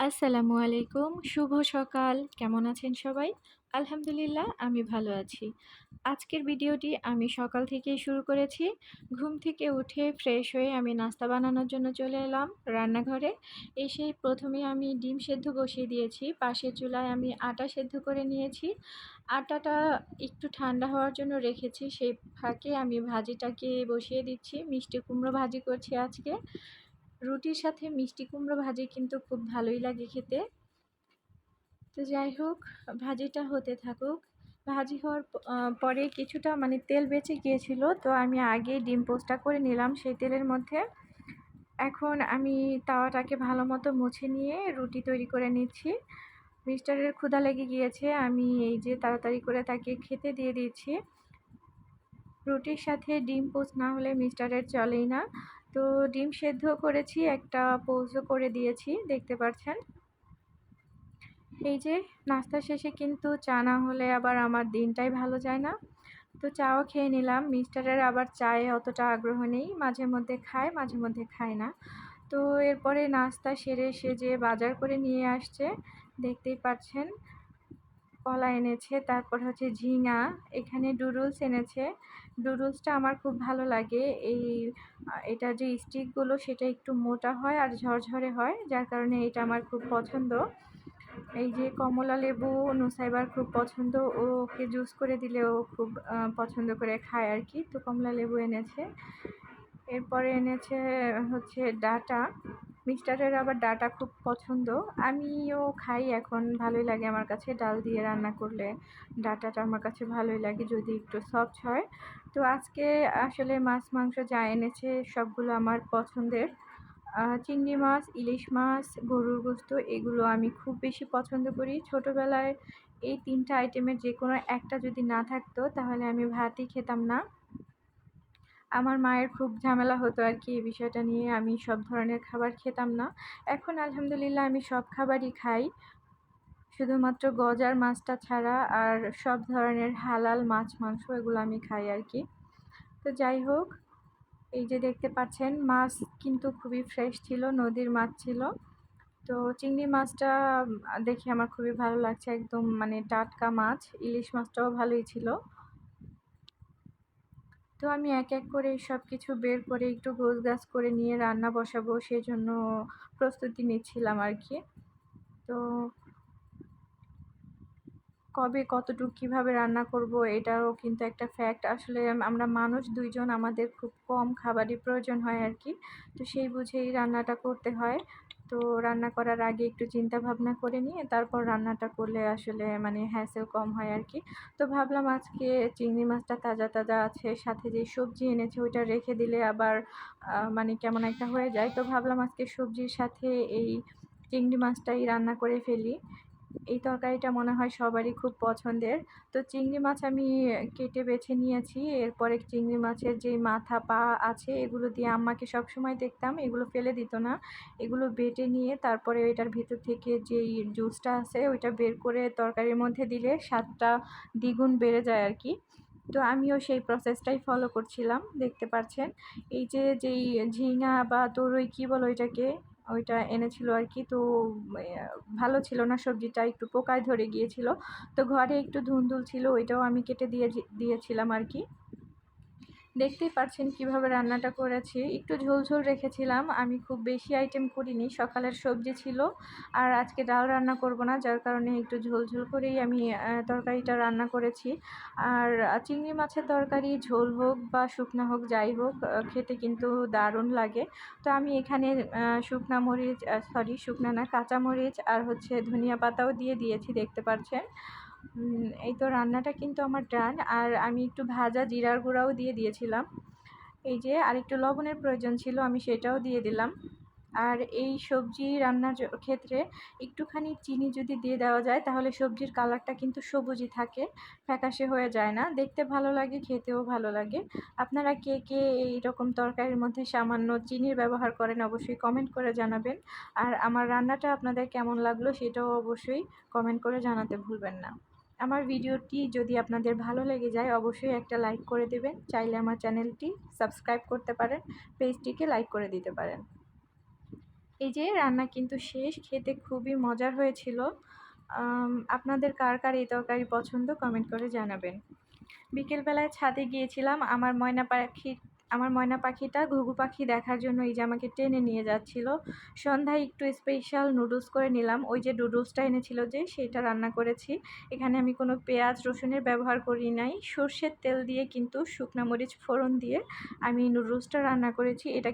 আসসালামু আলাইকুম, শুভ সকাল। কেমন আছেন সবাই? আলহামদুলিল্লাহ, আমি ভালো আছি। আজকের ভিডিওটি আমি সকাল থেকেই শুরু করেছি। ঘুম থেকে উঠে ফ্রেশ হয়ে আমি নাস্তা বানানোর জন্য চলে এলাম রান্নাঘরে। এসে প্রথমে আমি ডিম সেদ্ধ বসিয়ে দিয়েছি। পাশের চুলায় আমি আটা সেদ্ধ করে নিয়েছি। আটাটা একটু ঠান্ডা হওয়ার জন্য রেখেছি। সেই ফাঁকে আমি ভাজিটাকে বসিয়ে দিচ্ছি। মিষ্টি কুমড়ো ভাজি করছি আজকে। রুটির সাথে মিষ্টি কুমড়ো ভাজি কিন্তু খুব ভালোই লাগে খেতে। তো যাই হোক, ভাজিটা হতে থাকুক। ভাজি হওয়ার পরে কিছুটা মানে তেল বেঁচে গিয়েছিল, তো আমি আগে ডিম পোস্টটা করে নিলাম সেই তেলের মধ্যে। এখন আমি তাওয়াটাকে ভালো মতো মুছে নিয়ে রুটি তৈরি করে নিচ্ছি। মিস্টারের ক্ষুধা লেগে গিয়েছে, আমি এই যে তাড়াতাড়ি করে তাকে খেতে দিয়ে দিয়েছি। রুটির সাথে ডিম পোস্ট না হলে মিস্টারের চলেই না। তো ডিম সেদ্ধ করেছি, একটা পোজও করে দিয়েছি, দেখতে পাচ্ছেন এই যে নাস্তা শেষে কিন্তু চা না হলে আবার আমার দিনটাই ভালো যায় না। তো চাও খেয়ে নিলাম, মিস্টারের আবার চায়ে অতটা আগ্রহ নেই, মাঝে মধ্যে খায়, মাঝে মধ্যে খায় না। তো এরপরে নাস্তা সেরে সে যে বাজার করে নিয়ে আসছে, দেখতেই পাচ্ছেন কলা এনেছে, তারপর হচ্ছে ঝিঙা, এখানে ডুডলস এনেছে। ডুডলসটা আমার খুব ভালো লাগে। এই এটা যে স্টিকগুলো সেটা একটু মোটা হয় আর ঝরঝরে হয়, যার কারণে এটা আমার খুব পছন্দ। এই যে কমলা লেবু, নুসাইবার খুব পছন্দ। ও ওকে জুস করে দিলে ও খুব পছন্দ করে খায় আর কি। তো কমলা লেবু এনেছে। এরপরে এনেছে হচ্ছে ডাটা। মিক্সচারের আবার ডাটা খুব পছন্দ। আমিও খাই, এখন ভালোই লাগে আমার কাছে। ডাল দিয়ে রান্না করলে ডাটাটা আমার কাছে ভালোই লাগে যদি একটু সফট হয়। তো আজকে আসলে মাছ, মাংস যা এনেছে সবগুলো আমার পছন্দের। চিংড়ি মাছ, ইলিশ মাছ, গরুর গোস্ত এগুলো আমি খুব বেশি পছন্দ করি। ছোটোবেলায় এই তিনটা আইটেমের যে কোনো একটা যদি না থাকতো তাহলে আমি ভাতই খেতাম না। আমার মায়ের খুব ঝামেলা হতো আর কি এই বিষয়টা নিয়ে। আমি সব ধরনের খাবার খেতাম না। এখন আলহামদুলিল্লাহ আমি সব খাবারই খাই। শুধুমাত্র গজার মাছটা ছাড়া আর সব ধরনের হালাল মাছ, মাংস এগুলো আমি খাই আর কি। তো যাই হোক, এই যে দেখতে পাচ্ছেন, মাছ কিন্তু খুবই ফ্রেশ ছিল, নদীর মাছ ছিল। তো চিংড়ি মাছটা দেখে আমার খুবই ভালো লাগছে, একদম মানে টাটকা মাছ, ইলিশ মাছটাও ভালোই ছিল। তো আমি এক এক করে সব কিছু বের করে একটু গোছ গাছ করে নিয়ে রান্না বসাবো, সেজন্য প্রস্তুতি নিচ্ছিলাম আর কি। তো কবে কতটুকু কীভাবে রান্না করব এটাও কিন্তু একটা ফ্যাক্ট আসলে আমরা মানুষ দুইজন, আমাদের খুব কম খাবারই প্রয়োজন হয় আর কি। তো সেই বুঝেই রান্নাটা করতে হয়। তো রান্না করার আগে একটু চিন্তা ভাবনা করে নিয়ে তারপর রান্নাটা করলে আসলে মানে হ্যাসেল কম হয় আর কি। তো ভাবলাম আজকে চিংড়ি মাছটা তাজা তাজা আছে, সাথে যে সবজি এনেছে ওইটা রেখে দিলে আবার মানে কেমন একটা হয়ে যায়। তো ভাবলাম আজকে সবজির সাথে এই চিংড়ি মাছটাই রান্না করে ফেলি। এই তরকারিটা মনে হয় সবারই খুব পছন্দের। তো চিংড়ি মাছ আমি কেটে বেছে নিয়েছি। এরপরে চিংড়ি মাছের যে মাথা পা আছে, এগুলো দিয়ে আম্মাকে সবসময় দেখতাম। এগুলো ফেলে দিত না। এগুলো বেটে নিয়ে তারপরে ওইটার ভিতর থেকে যেই জুসটা আছে, ওইটা বের করে তরকারির মধ্যে দিলে স্বাদটা দ্বিগুণ বেড়ে যায় আর কি। তো আমিও সেই প্রসেসটাই ফলো করছিলাম। দেখতে পাচ্ছেন এই যে যেই ঝিঙা বা তরুই কী বলো ওইটাকে? ওইটা এনেছিল আর কি। তো ভালো ছিল না, সবজিটা একটু পোকায় ধরে গিয়েছিল। তো ঘরে একটু ধুন্দুল ছিল, ওইটাও আমি কেটে দিয়ে, দিয়েছিলাম আর কি। দেখতেই পাচ্ছেন কীভাবে রান্নাটা করেছি। একটু ঝোল ঝোল রেখেছিলাম, আমি খুব বেশি আইটেম করিনি, সকালের সবজি ছিল। আর আজকে ডাল রান্না করব না, যার কারণে একটু ঝোল ঝোল করেই আমি তরকারিটা রান্না করেছি। আর চিংড়ি মাছের তরকারি ঝোল হোক বা শুকনা হোক, যাই হোক খেতে কিন্তু দারুণ লাগে। তো আমি এখানে শুকনা মরিচ সরি শুকনা না, কাঁচা মরিচ আর হচ্ছে ধনিয়া পাতাও দিয়ে দিয়েছি, দেখতে পাচ্ছেন এই তো রান্নাটা কিন্তু আমার ডান আর আমি একটু ভাজা জিরার গুঁড়াও দিয়ে দিয়েছিলাম। এই যে আর একটু লবণের প্রয়োজন ছিল, আমি সেটাও দিয়ে দিলাম। আর এই সবজি রান্নার ক্ষেত্রে একটুখানি চিনি যদি দিয়ে দেওয়া যায়, তাহলে সবজির কালারটা কিন্তু সবুজই থাকে, ফ্যাকাশে হয়ে যায় না। দেখতে ভালো লাগে, খেতেও ভালো লাগে। আপনারা কে কে এই রকম তরকারির মধ্যে সামান্য চিনির ব্যবহার করেন, অবশ্যই কমেন্ট করে জানাবেন। আর আমার রান্নাটা আপনাদের কেমন লাগল, সেটাও অবশ্যই কমেন্ট করে জানাতে ভুলবেন না। আমার ভিডিওটি যদি আপনাদের ভালো লেগে যায়, অবশ্যই একটা লাইক করে দেবেন। চাইলে আমার চ্যানেলটি সাবস্ক্রাইব করতে পারেন, পেজটিকে লাইক করে দিতে পারেন। এই যে রান্না কিন্তু শেষ, খেতে খুবই মজার হয়েছিল। আপনাদের কার কার এই তরকারি পছন্দ, কমেন্ট করে জানাবেন। বিকেলবেলায় ছাদে গিয়েছিলাম, আমার ময়না পাখি আমার ময়না পাখিটা ঘুঘু পাখি দেখার জন্য এই যে আমাকে টেনে নিয়ে যাচ্ছিল। সন্ধ্যায় একটু স্পেশাল নুডলস করে নিলাম। ওই যে নুডলসটা এনেছিল যে, সেটা রান্না করেছি। এখানে আমি কোনো পেঁয়াজ, রসুনের ব্যবহার করি নাই। সর্ষের তেল দিয়ে কিন্তু শুকনা মরিচ ফোড়ন দিয়ে আমি নুডলসটা রান্না করেছি। এটা